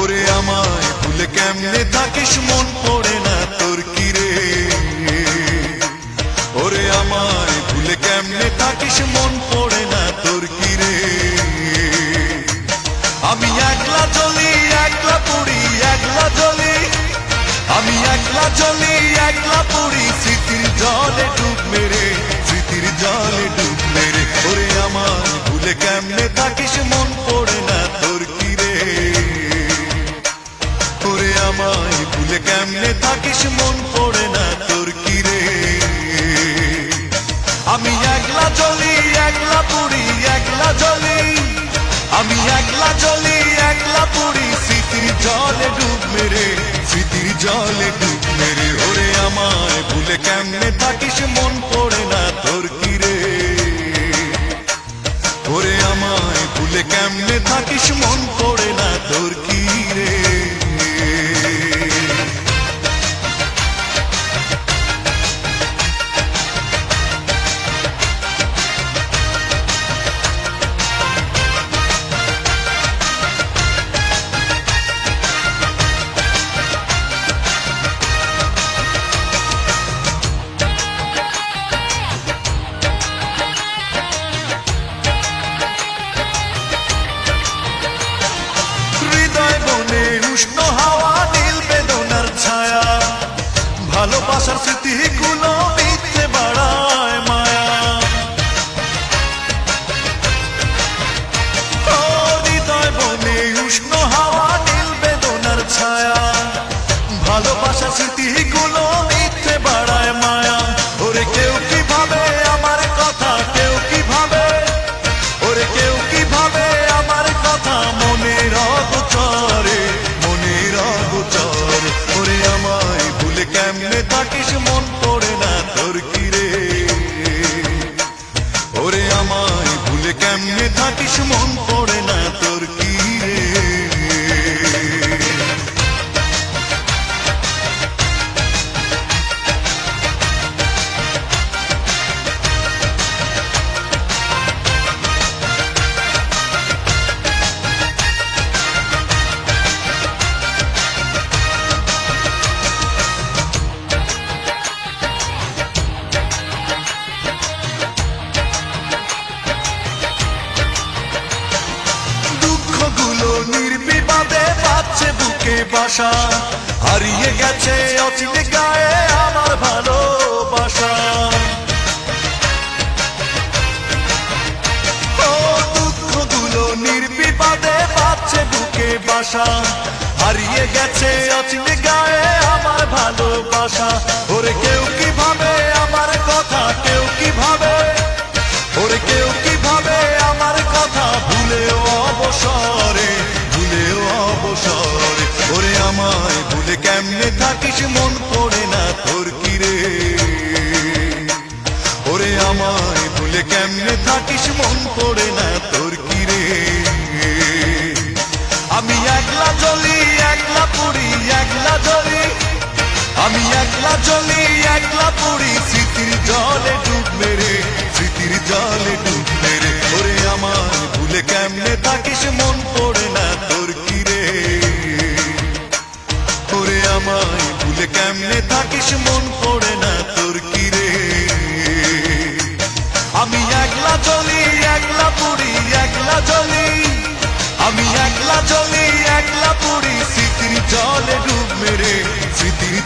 ওরে আমায় ভুলে কেমনে থাকিস? মন পড়ে না তোর কিরে। ওরে আমায় ভুলে কেমনে থাকিস? মন কেমনে থাকিস মন পড়ে না তোর কি রে আমি একলা চলি, একলা পড়ি, একলা চলি। আমি একলা চলি, একলা পড়ি, স্মৃতির জলে ডুব মেরে স্মৃতির জলে ডুব মেরে ওরে আমায় ভুলে কেমনে থাকিস মন পড়ে না তোর কিরে। ওরে আমায় ভুলে কেমনে থাকিস মন পড়ে উষ্ণ হাওয়া নীল বেদনার ছায়া। ভালোবাসা স্মৃতিগুলো বাসা হারিয়ে গেছে অচিনে গায়ে আমার ভালোবাসা। হারিয়ে গেছে অচিনে গায়ে আমার ভালোবাসা। ওরে কেউ কি থাকিস মন পড়ে না তোর কিরে ওরে আমায় ভুলে কেমনে থাকিস মন পড়ে না তোর কিরে আমি একলা চলি, একলা পড়ি, একলা চলি। আমি একলা চলি, একলা পড়ি, স্মৃতির জলে।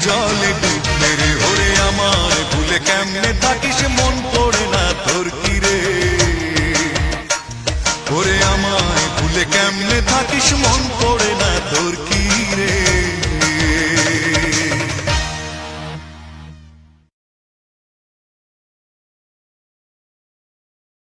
জলে ডুব মেরে ওরে আমার ভুলে কেমনে থাকিস মন